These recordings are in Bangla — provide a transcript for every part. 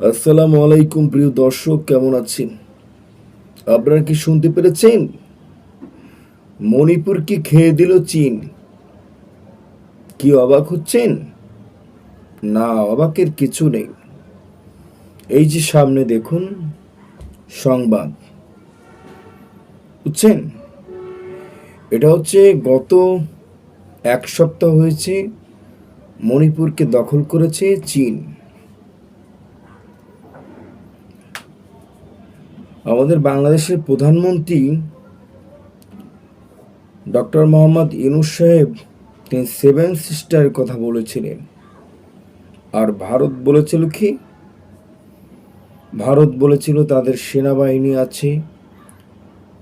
আসসালামু আলাইকুম প্রিয় দর্শক, কেমন আছেন? আপনারা কি শুনতে পেরেছেন? মণিপুর কি খেয়ে দিল চীন? কি অবাক হচ্ছেন? না, অবাকের কিছু নেই। এই যে সামনে দেখুন, সংবাদ। বুঝছেন? এটা হচ্ছে গত এক সপ্তাহ হয়েছে মণিপুরকে দখল করেছে চীন। আমাদের বাংলাদেশের প্রধানমন্ত্রী ডক্টর মোহাম্মদ ইউনুস সাহেব তিনি সেভেন সিস্টারের কথা বলেছিলেন। আর ভারত বলেছিল কি? ভারত বলেছিল তাদের সেনাবাহিনী আছে,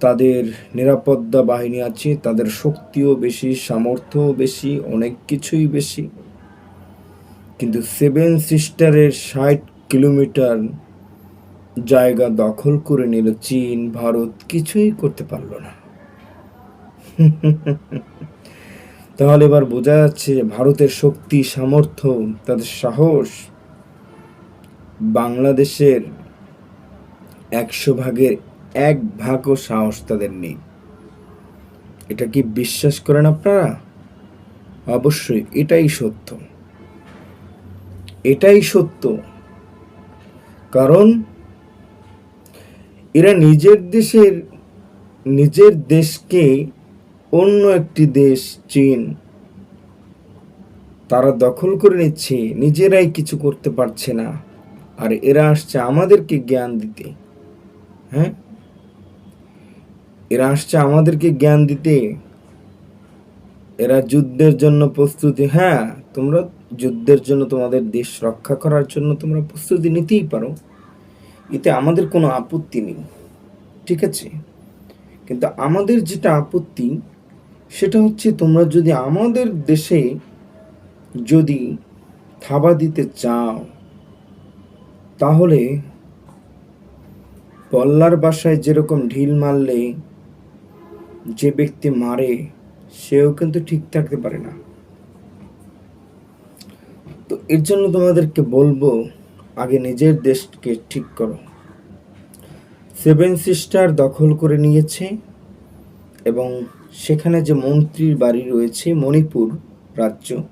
তাদের নিরাপত্তা বাহিনী আছে, তাদের শক্তিও বেশি, সামর্থ্যও বেশি, অনেক কিছুই বেশি। কিন্তু সেভেন সিস্টারের ষাট কিলোমিটার জায়গা দখল করে নিল চীন, ভারত, কিছুই করতে পারল না। তাহলে এবার বোঝা যাচ্ছে ভারতের শক্তি, সামর্থ্য, তাদের সাহস বাংলাদেশের একশো ভাগের এক ভাগও সাহস তাদের নেই। এটা কি বিশ্বাস করেন আপনারা? অবশ্যই, এটাই সত্য। এটাই সত্য। কারণ এরা নিজের দেশের, নিজের দেশকে অন্য একটি দেশ, চীন, তারা দখল করে নিচ্ছে, নিজেরাই কিছু করতে পারছে না। আর এরা আসছে আমাদেরকে জ্ঞান দিতে। হ্যাঁ? এরা আসছে আমাদেরকে জ্ঞান দিতে। এরা যুদ্ধের জন্য প্রস্তুতি হ্যাঁ তোমরা যুদ্ধের জন্য তোমাদের দেশ রক্ষা করার জন্য তোমরা প্রস্তুতি নিতেই পারো। এতে আমাদের কোনো আপত্তি নেই, ঠিক আছে? কিন্তু আমাদের যেটা আপত্তি, সেটা হচ্ছে তোমরা যদি আমাদের দেশে যদি থাবা দিতে চাও, তাহলে পল্লার বাসায় যেরকম ঢিল মারলে যে ব্যক্তি মারে, সেও কিন্তু ঠিক থাকতে পারে না। তো এর জন্য তোমাদেরকে বলব আগে নিজের দেশকে ঠিক করো। সেভেন সিস্টার দখল করে নিয়েছে এবং সেখানে যে মন্ত্রীর বাড়ি রয়েছে, মণিপুর রাজ্য,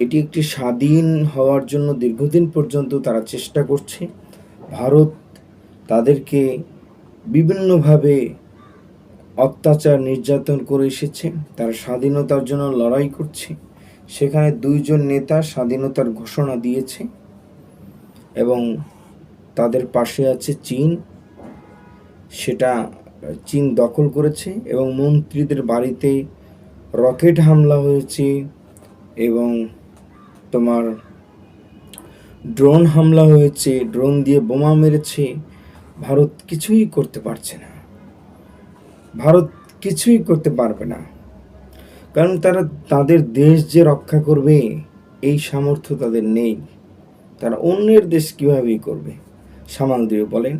এটি একটি স্বাধীন হওয়ার জন্য দীর্ঘদিন পর্যন্ত তারা চেষ্টা করছে। ভারত তাদেরকে বিভিন্নভাবে অত্যাচার, নির্যাতন করে এসেছে। তারা স্বাধীনতার জন্য লড়াই করছে। সেখানে দুইজন নেতা স্বাধীনতার ঘোষণা দিয়েছে। এবং তাদের পাশে আছে চীন। সেটা চীন দখল করেছে এবং মন্ত্রীদের বাড়িতে রকেট হামলা হয়েছে এবং তোমার ড্রোন হামলা হয়েছে, ড্রোন দিয়ে বোমা মেরেছে। ভারত কিছুই করতে পারছে না। ভারত কিছুই করতে পারবে না। কারণ তারা তাদের দেশ যে রক্ষা করবে, এই সামর্থ্য তাদের নেই। তারা অন্যের দেশ কীভাবেই করবে? সামাল দিয়ে বলেন।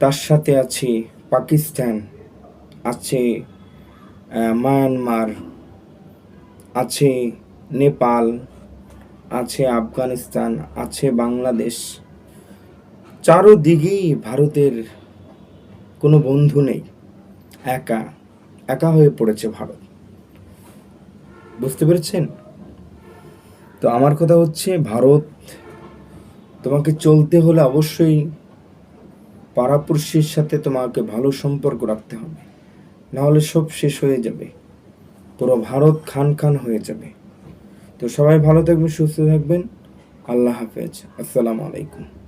তার সাথে আছে পাকিস্তান, আছে মায়ানমার, আছে নেপাল, আছে আফগানিস্তান, আছে বাংলাদেশ। চারোদিকেই ভারতের কোনো বন্ধু নেই। একা একা হয়ে পড়েছে ভারত। বুঝতে পেরেছেন? তো আমার কথা হচ্ছে, ভারত তোমাকে চলতে হলে অবশ্যই পাড়াপড়শির সাথে তোমাকে ভালো সম্পর্ক রাখতে হবে। নাহলে সব শেষ হয়ে যাবে। পুরো ভারত খান খান হয়ে যাবে। তো সবাই ভালো থাকবেন, সুস্থ থাকবেন। আল্লাহ হাফেজ। আসসালামু আলাইকুম।